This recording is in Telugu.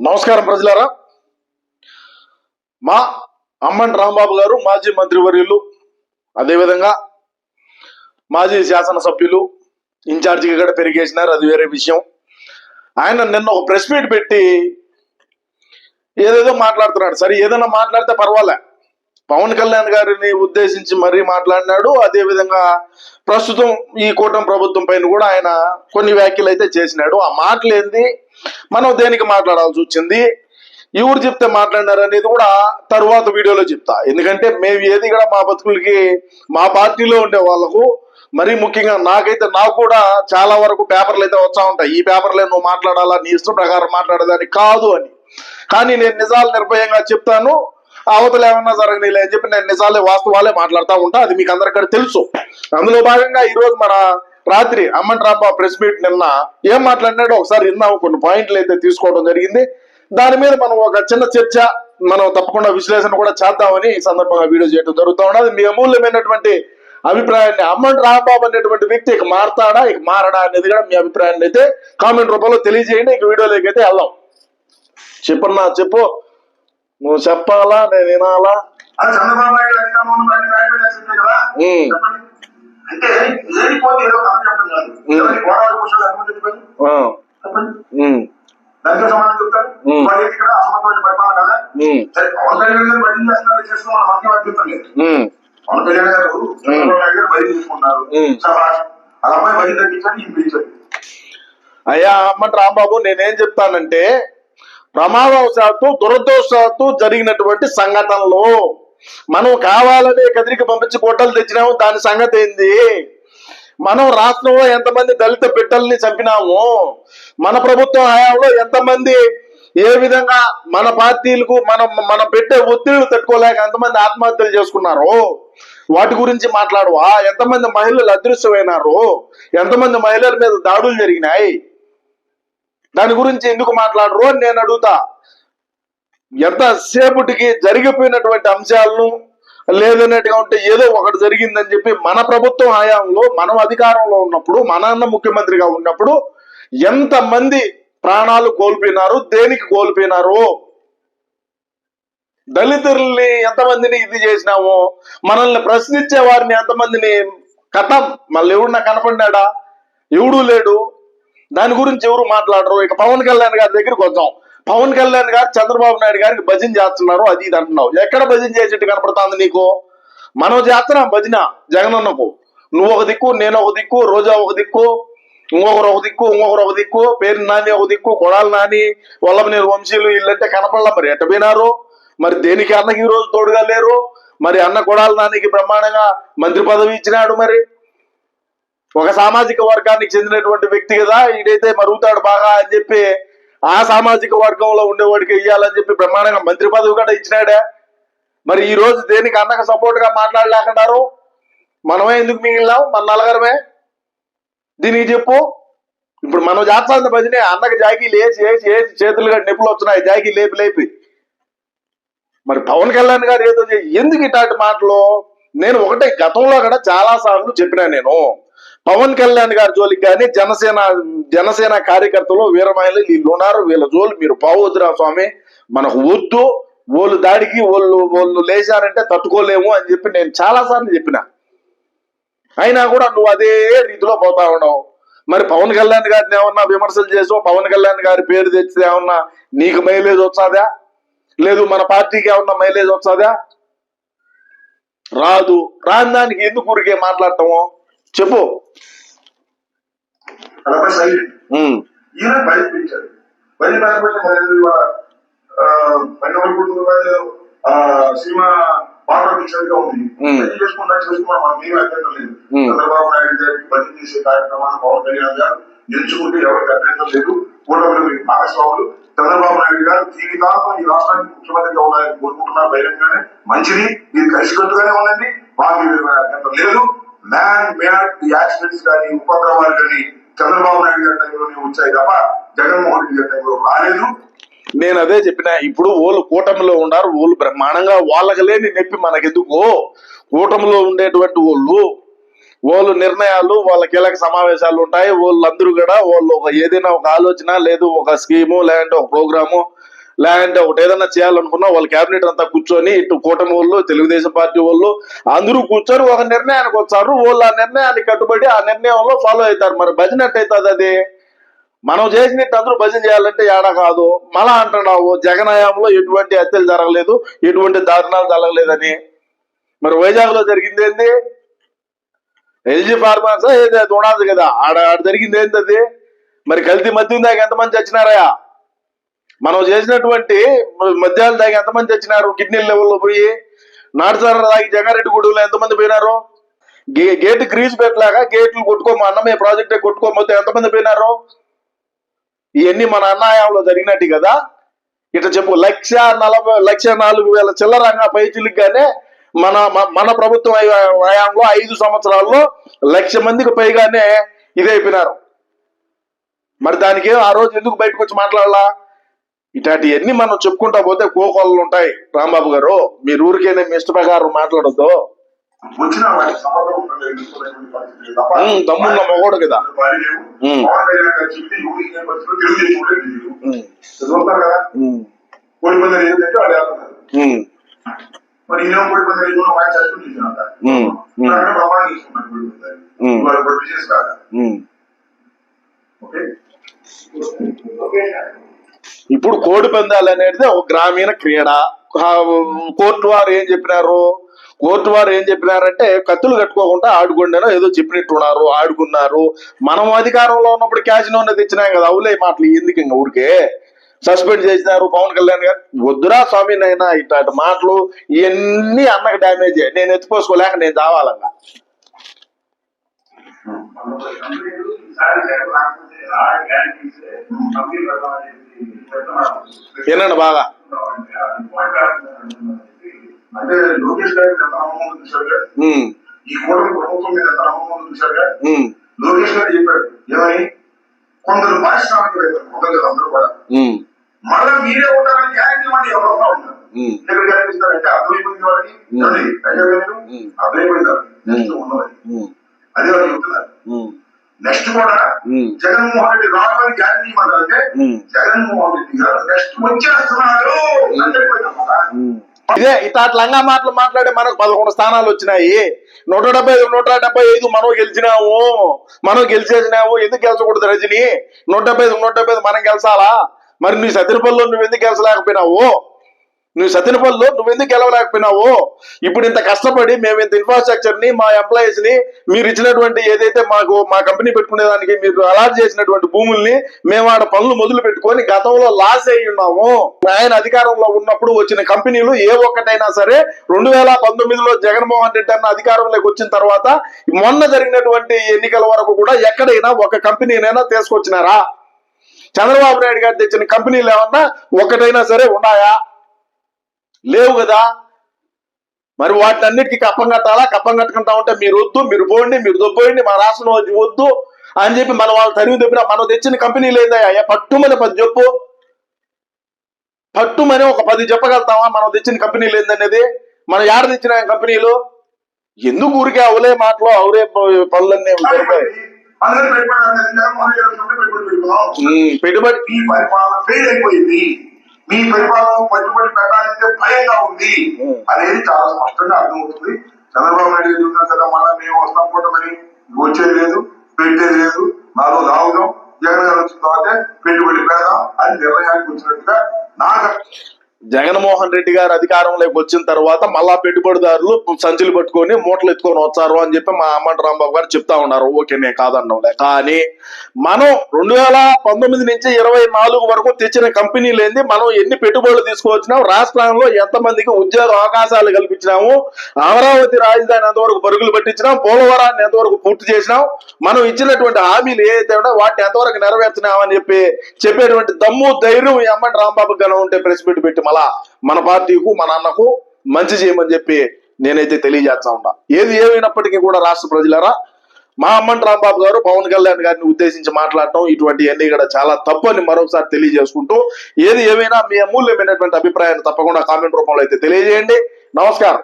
నమస్కారం ప్రజలారా. మా అమ్మన్ రాంబాబు గారు మాజీ మంత్రివర్యులు అదేవిధంగా మాజీ శాసనసభ్యులు ఇన్ఛార్జిగా కూడా పెరిగేసినారు అది వేరే విషయం. ఆయన నిన్న ఒక ప్రెస్ మీట్ పెట్టి ఏదేదో మాట్లాడుతున్నాడు. సరే ఏదైనా మాట్లాడితే పర్వాలే. పవన్ కళ్యాణ్ గారిని ఉద్దేశించి మరీ మాట్లాడినాడు. అదేవిధంగా ప్రస్తుతం ఈ కూటమి ప్రభుత్వం పైన కూడా ఆయన కొన్ని వ్యాఖ్యలు అయితే చేసినాడు. ఆ మాటలు ఏంది మనం దేనికి మాట్లాడాల్సి వచ్చింది? ఎవరు చెప్తే మాట్లాడినారు అనేది కూడా తరువాత వీడియోలో చెప్తా. ఎందుకంటే మేము ఏది కూడా మా బతుకులకి మా పార్టీలో ఉండే వాళ్ళకు మరీ ముఖ్యంగా నాకైతే నాకు కూడా చాలా వరకు పేపర్లు అయితే వచ్చా ఉంటాయి. ఈ పేపర్లే నువ్వు మాట్లాడాలా నీ ఇష్టం ప్రకారం మాట్లాడేదాన్ని కాదు అని. కానీ నేను నిజాలు నిర్భయంగా చెప్తాను. అవతల ఏమన్నా జరగనీలే అని చెప్పి నేను నిజాలే వాస్తవాలే మాట్లాడుతూ ఉంటా. అది మీకు అందరికీ తెలుసు. అందులో భాగంగా ఈ రోజు మన రాత్రి అమ్మన్ రాంబా ప్రెస్ మీట్ నిన్న ఏం మాట్లాడినాడో ఒకసారి విన్నాం కొన్ని పాయింట్లు అయితే తీసుకోవడం జరిగింది. దాని మీద మనం ఒక చిన్న చర్చ మనం తప్పకుండా విశ్లేషణ కూడా చేద్దామని ఈ సందర్భంగా వీడియో చేయడం జరుగుతూ ఉన్నది. మీ అమూల్యమైనటువంటి అభిప్రాయాన్ని అమ్మన్ రాంబాబు అనేటువంటి వ్యక్తి ఇక మారతాడా ఇక మారడా అనేది కూడా మీ అభిప్రాయాన్ని అయితే కామెంట్ రూపంలో తెలియజేయండి. ఇక వీడియోలోకి అయితే వెళ్దాం. చెప్పన్నా చెప్పు. నువ్వు చెప్పాలా నేను వినాలా? చంద్రబాబు అంటే లేనిపోతే ఏదో కథ చెప్పడం కాదు. ఉమ్. ఎవరి గోడవాళ్ళ కోసం ఎంతమంది చెప్పండి. ఆ, చెప్పండి. ఉమ్, దానితో సమాధానం చెప్తారు ఉమ్. మరి ఇక్కడ అసమర్థమైన పరిపాలన కదా? ఉమ్, సరే పవన్ కళ్యాణ్ గారు బదిలీ చేస్తున్నారు చేస్తున్నాం మనకే అభ్యంతరం లేదు. ఉమ్, పవన్ కళ్యాణ్ గారు చంద్రబాబు నాయుడు గారు బదిలీ తీసుకున్నారు. ఉమ్. సభాష్. వాళ్ళ అమ్మాయి బదిలీ తగ్గించండి ఈయన పిలిచారు అయ్యా అమ్మటి రాంబాబు నేనేం చెప్తానంటే ప్రమాదవశాత్తు దురదృష్టవశాత్తు జరిగినటువంటి సంఘటనలు. మనం కావాలని కదిరికి పంపించి కోటలు తెచ్చినాము దాని సంగతి ఏంది? మనం రాష్ట్రంలో ఎంతమంది దళిత బిడ్డల్ని చంపినాము? మన ప్రభుత్వం హయాంలో ఎంతమంది ఏ విధంగా మన పార్టీలకు మనం మనం పెట్టే ఒత్తిళ్ళు తట్టుకోలేక ఎంతమంది ఆత్మహత్యలు చేసుకున్నారు? వాటి గురించి మాట్లాడవా? ఎంతమంది మహిళలు అదృశ్యమైనారు? ఎంతమంది మహిళల మీద దాడులు జరిగినాయి? దాని గురించి ఎందుకు మాట్లాడరు అని నేను అడుగుతా. ఎంతసేపటికి జరిగిపోయినటువంటి అంశాలను లేదన్నట్టుగా ఉంటే ఏదో ఒకటి జరిగిందని చెప్పి మన ప్రభుత్వం హయాంలో మనం అధికారంలో ఉన్నప్పుడు మన అన్న ముఖ్యమంత్రిగా ఉన్నప్పుడు ఎంతమంది ప్రాణాలు కోల్పోయినారు దేనికి కోల్పోయినారు? దళితుల్ని ఎంతమందిని ఇది చేసినాము? మనల్ని ప్రశ్నించే వారిని ఎంతమందిని కథం మళ్ళీ ఎవడన్నా కనపడినాడా? ఎవడూ లేడు. దాని గురించి ఎవరు మాట్లాడరు? ఇక పవన్ కళ్యాణ్ గారి దగ్గరికి వద్దాం పవన్ కళ్యాణ్ గారు చంద్రబాబు నాయుడు గారికి భజన చేస్తున్నారు అది ఇది అంటున్నావు. ఎక్కడ భజన చేసేట్టు కనపడుతుంది నీకు? మనం చేస్తున్నాం భజన జగనన్నకు. నువ్వు ఒక దిక్కు నేను ఒక దిక్కు రోజా ఒక దిక్కు ఇంకొకరు ఒక దిక్కు ఇంకొకరు ఒక దిక్కు పేరు నాని ఒక దిక్కు కొడాలి నాని వల్లభనేరు వంశీయులు వీళ్ళంటే కనపడలా మరి. ఎట్ట పోయినారు? మరి దేనికి అన్నకి ఈ రోజు తోడుగా లేరు? మరి అన్న కొడాలి నానికి బ్రహ్మాండంగా మంత్రి పదవి ఇచ్చినాడు మరి. ఒక సామాజిక వర్గానికి చెందినటువంటి వ్యక్తి కదా ఈడైతే మరుగుతాడు బాగా అని చెప్పి ఆ సామాజిక వర్గంలో ఉండేవాడికి ఇయ్యాలని చెప్పి బ్రహ్మాండంగా మంత్రి పదవి కూడా ఇచ్చినాడే. మరి ఈ రోజు దేనికి అన్నకు సపోర్ట్గా మాట్లాడలేకున్నారు మనమే ఎందుకు మిగిలినాం? మన నలగరమే. దీనికి చెప్పు. ఇప్పుడు మనం చేస్తాంది భజనే అన్నకు జాకీ లేచి వేసి వేసి చేతులు కూడా వచ్చినాయి. వస్తున్నాయి జాకీ లేపి లేపి. మరి పవన్ కళ్యాణ్ గారు ఏదో ఎందుకు ఇట్లాంటి మాటలు? నేను ఒకటే గతంలో కూడా చాలా సార్లు చెప్పినా నేను. పవన్ కళ్యాణ్ గారి జోలికి కానీ జనసేన జనసేన కార్యకర్తలు వీర మహిళలు వీళ్ళు ఉన్నారు వీళ్ళ జోలు మీరు పావద్దురా స్వామి. మనకు వద్దు వాళ్ళు దాడికి వాళ్ళు వాళ్ళు లేచారంటే తట్టుకోలేము అని చెప్పి నేను చాలా సార్లు చెప్పిన. అయినా కూడా నువ్వు అదే రీతిలో పోతా ఉన్నావు. మరి పవన్ కళ్యాణ్ గారిని ఏమన్నా విమర్శలు చేసో పవన్ కళ్యాణ్ గారి పేరు తెచ్చితే ఏమన్నా నీకు మైలేజ్ వచ్చాదా? లేదు మన పార్టీకి ఏమన్నా మైలేజ్ వచ్చాదా? రాదు. రాని దానికి ఎందుకు ఊరికే మాట్లాడటము చెప్పు. అలాగే సైలెంట్ ఈయన మరి ఇవాళ పన్నెండు సినిమా పిక్చర్గా ఉంది. చేసుకున్నట్టు చేసుకున్నా మనం ఏమీ అభ్యంతరం లేదు. చంద్రబాబు నాయుడు గారికి బదిలీ చేసే కార్యక్రమాన్ని పవన్ కళ్యాణ్ గారు ఎంచుకుంటే ఎవరికి అభ్యంతరం లేదు. కూటమిలో భాగస్వాములు చంద్రబాబు నాయుడు గారు జీవితాంతం ఈ రాష్ట్రానికి ముఖ్యమంత్రిగా ఉండాలని కోరుకుంటున్నారు బహిరంగానే మంచిది. మీరు కలిసికట్టుగానే ఉండండి. మాకు అభ్యంతరం లేదు. మ్యాన్ మేడ్ యాక్సిడెంట్స్ కానీ ఉపద్రవాలు కానీ చంద్రబాబు నాయుడు గారి టైంలోనే వచ్చాయి తప్ప జగన్మోహన్ రెడ్డి గారి టైంలో రాలేదు. నేను అదే చెప్పిన ఇప్పుడు వాళ్ళు కూటమిలో ఉన్నారు వాళ్ళు బ్రహ్మాండంగా వాళ్ళకి లేని నొప్పి మనకెందుకు? కూటమిలో ఉండేటువంటి వాళ్ళు వాళ్ళు నిర్ణయాలు వాళ్ళ కీలక సమావేశాలు ఉంటాయి వాళ్ళందరూ కూడా వాళ్ళు ఒక ఏదైనా ఒక ఆలోచన లేదు ఒక స్కీము లేదంటే ఒక ప్రోగ్రాము లేదంటే ఒకటి ఏదైనా చేయాలనుకున్నా వాళ్ళ కేబినెట్ అంతా కూర్చొని ఇటు కూటమి వాళ్ళు తెలుగుదేశం పార్టీ వాళ్ళు అందరూ కూర్చొని ఒక నిర్ణయానికి వచ్చారు. వాళ్ళు ఆ నిర్ణయానికి కట్టుబడి ఆ నిర్ణయంలో ఫాలో అవుతారు. మరి భజన అవుతుంది అది? మనం చేసినట్టు అందరూ భజన చేయాలంటే ఏడా కాదు. మళ్ళా అంటున్నావు జగన్ ఎటువంటి హత్యలు జరగలేదు ఎటువంటి దారుణాలు జరగలేదని. మరి వైజాగ్లో జరిగింది ఏంది? LG pharmas? ఏది? అది కదా. ఆడ ఆడ జరిగింది ఏంటది అది? మరి కల్తీ మధ్య ఉందాక ఎంతమంది చచ్చినారయా మనం చేసినటువంటి మద్యాలు తాగి ఎంతమంది తెచ్చినారు కిడ్నీ లెవెల్లో పోయి నాటుసార తాగి జగారెడ్డి గూడెంలో ఎంతమంది పోయినారు? గే గేట్ గ్రీజ్ పెట్టలాగా గేట్లు కొట్టుకోమ అన్నమే ప్రాజెక్టే కొట్టుకోకపోతే ఎంతమంది పోయినారు? ఇవన్నీ మన అన్నాయంలో జరిగినట్టు కదా? ఇట్లా చెప్పు లక్ష నలభై లక్ష నాలుగు వేల చిల్లరంగా పైచులుగానే మన మన ప్రభుత్వం హయ- హయాంలో ఐదు సంవత్సరాల్లో లక్ష మందికి పైగానే ఇదైపోయినారు. మరి దానికి ఆ రోజు ఎందుకు బయటకు వచ్చి మాట్లాడాలా? ఇట్లాంటివన్నీ మనం చెప్పుకుంటా పోతే కోకొల్లలు ఉంటాయి. రాంబాబు గారు మీరు ఊరికేనే మీ ఇష్ట ప్రకారం మాట్లాడొద్దు దమ్మున్న మగోడు కదా. మరి ఈయన ప్రమాణం బిజినెస్. ఓకే. ఇప్పుడు కోడి పందాలు అనేది ఒక గ్రామీణ క్రీడ కోర్టు వారు ఏం చెప్పినారు కోర్టు వారు ఏం చెప్పినారంటే కత్తులు కట్టుకోకుండా ఆడుకుండానో ఏదో చెప్పినట్టున్నారు ఆడుకున్నారు మనం అధికారంలో ఉన్నప్పుడు క్యాసినో అనేది తెచ్చినాం కదా అవులే మాటలు ఎందుకు ఇంకా ఊరికే సస్పెండ్ చేసినారు పవన్ కళ్యాణ్ గారు వద్దురా స్వామి నైనా ఇట్లాంటి మాటలు ఇవన్నీ అన్నకు డ్యామేజ్ నేను ఎత్తుకోసుకోలేక నేను దావాలంగా వినండి బాగా. అంటే లోకేష్ గారికి ఎంత నమ్మకం ఉంది ఉమ్, ఈ కూటమి ప్రభుత్వం మీద ఎంత నమ్మకం ఉంది ఉమ్, లోకేష్ గారు చెప్పాడు ఏమని కొందరు పారిశ్రామికవేత్తలు కొందరు కాదు, అందరూ కూడా. మళ్ళా మీరే ఉంటారని గ్యారంటీ మళ్ళీ ఎవరు వస్తా ఉంటారు ఎక్కడ గ్యారంటీ ఇస్తారంటే అర్థమైపోయింది వాళ్ళకి. అర్థమైపోయింది ఉమ్, అదే వాళ్ళు చెప్తున్నారు. నెక్స్ట్ కూడా జగన్మోహన్ రెడ్డి రావాలని గ్యారంటీ ఉమ్. జగన్మోహన్ రెడ్డి గారు నెక్స్ట్ వచ్చేస్తున్నాడు చెప్పిపోయిందన్నమాట. ఇదే ఇట్లాంటి లంగా మాటలు మాట్లాడి మనకు పదకొండు స్థానాలు వచ్చినాయి. నూట డెబ్బై ఐదు నూట డెబ్బై ఐదు మనం గెలిచినాము. మనం గెలిచేసినాము. ఎందుకు గెలిచకూడదు రజని? నూట డెబ్బై ఐదు నూట డెబ్బై ఐదు మనం గెలిచాలా? మరి నీ సత్యనపల్లిలో నువ్వు ఎందుకు గెలిచలేకపోయినావు? నువ్వు సత్యనపల్లిలో నువ్వు ఎందుకు గెలవలేకపోయినావు? ఇప్పుడు ఇంత కష్టపడి మేము ఇంత ఇన్ఫ్రాస్ట్రక్చర్ని మా ఎంప్లాయీస్ని మీరు ఇచ్చినటువంటి ఏదైతే మాకు మా కంపెనీ పెట్టుకునేదానికి మీరు అలాట్ చేసినటువంటి భూముల్ని మేము ఆడ పనులు మొదలు పెట్టుకొని గతంలో లాస్ అయి ఉన్నాము. ఆయన అధికారంలో ఉన్నప్పుడు వచ్చిన కంపెనీలు ఏ ఒక్కటైనా సరే రెండు వేల పంతొమ్మిదిలో జగన్మోహన్ రెడ్డి అన్న అధికారంలోకి వచ్చిన తర్వాత మొన్న జరిగినటువంటి ఎన్నికల వరకు కూడా ఎక్కడైనా ఒక కంపెనీనైనా తీసుకొచ్చినారా? చంద్రబాబు నాయుడు గారు తెచ్చిన కంపెనీలు ఏమన్నా ఒకటైనా సరే ఉన్నాయా? లేవు కదా? మరి వాటినన్నిటికీ కప్పం కట్టాలా? కప్పం కట్టుకుంటా ఉంటే మీరు వద్దు మీరు పోండి మీరు దొబ్బోయండి మా రాష్ట్రం వద్దు అని చెప్పి మనం వాళ్ళు తరిగి దొబ్బినా మనం తెచ్చిన కంపెనీలు ఏందయ్యా పట్టుమని పది చెప్పు. పట్టుమని ఒక పది చెప్పగలుగుతామా మనం తెచ్చిన కంపెనీలు ఏందనేది మనం ఏడ తెచ్చిన కంపెనీలు? ఎందుకు ఊరికే అవులే మాటలు అవురే పనులన్నీ పెట్టుబడి మీ పరిపాలన పెట్టుబడి పెట్టాలంటే భయంగా ఉంది. అనేది చాలా స్పష్టంగా అర్థమవుతుంది. చంద్రబాబు నాయుడు గారు కదా మళ్ళా మేము వస్తాం కూడా మరి వచ్చేది లేదు పెట్టేది లేదు. నాలుగు రావుదాం జగన్ గారు వచ్చిన తర్వాత పెట్టుబడి పెడదాం అని నిర్ణయానికి వచ్చినట్టుగా నాకు జగన్మోహన్ రెడ్డి గారు అధికారంలోకి వచ్చిన తర్వాత మళ్ళా పెట్టుబడిదారులు సంచులు పట్టుకొని మూటలు ఎత్తుకొని వచ్చారు అని చెప్పి మా అమ్మంట రాంబాబు గారు చెప్తా ఉన్నారు. ఓకే నేను కాదన్నాంలే కానీ మనం రెండు వేల పంతొమ్మిది నుంచి ఇరవై నాలుగు వరకు తెచ్చిన కంపెనీలు ఏంది మనం ఎన్ని పెట్టుబడులు తీసుకువచ్చినాం రాష్ట్రంలో ఎంతమందికి ఉద్యోగ అవకాశాలు కల్పించినాము అమరావతి రాజధాని ఎంతవరకు పరుగులు పట్టించినాం పోలవరాన్ని ఎంతవరకు పూర్తి చేసినాం మనం ఇచ్చినటువంటి హామీలు ఏదైతే ఉన్నాయో వాటిని ఎంతవరకు నెరవేర్చినామని చెప్పి చెప్పేటువంటి దమ్ము ధైర్యం ఈ అమ్మ రాంబాబు గారు ఉంటే ప్రెస్ మీట్ పెట్టి అలా మన పార్టీకు మన అన్నకు మంచి చేయమని చెప్పి నేనైతే తెలియజేస్తా ఉన్నా. ఏది ఏమైనప్పటికీ కూడా రాష్ట్ర ప్రజలరా మా అమ్మంటి రాంబాబు గారు పవన్ కళ్యాణ్ గారిని ఉద్దేశించి మాట్లాడటం ఇటువంటి అన్ని కూడా చాలా తప్పు అని మరొకసారి తెలియజేసుకుంటూ ఏది ఏమైనా మీ అమూల్యమైనటువంటి అభిప్రాయాన్ని తప్పకుండా కామెంట్ రూపంలో అయితే తెలియజేయండి. నమస్కారం.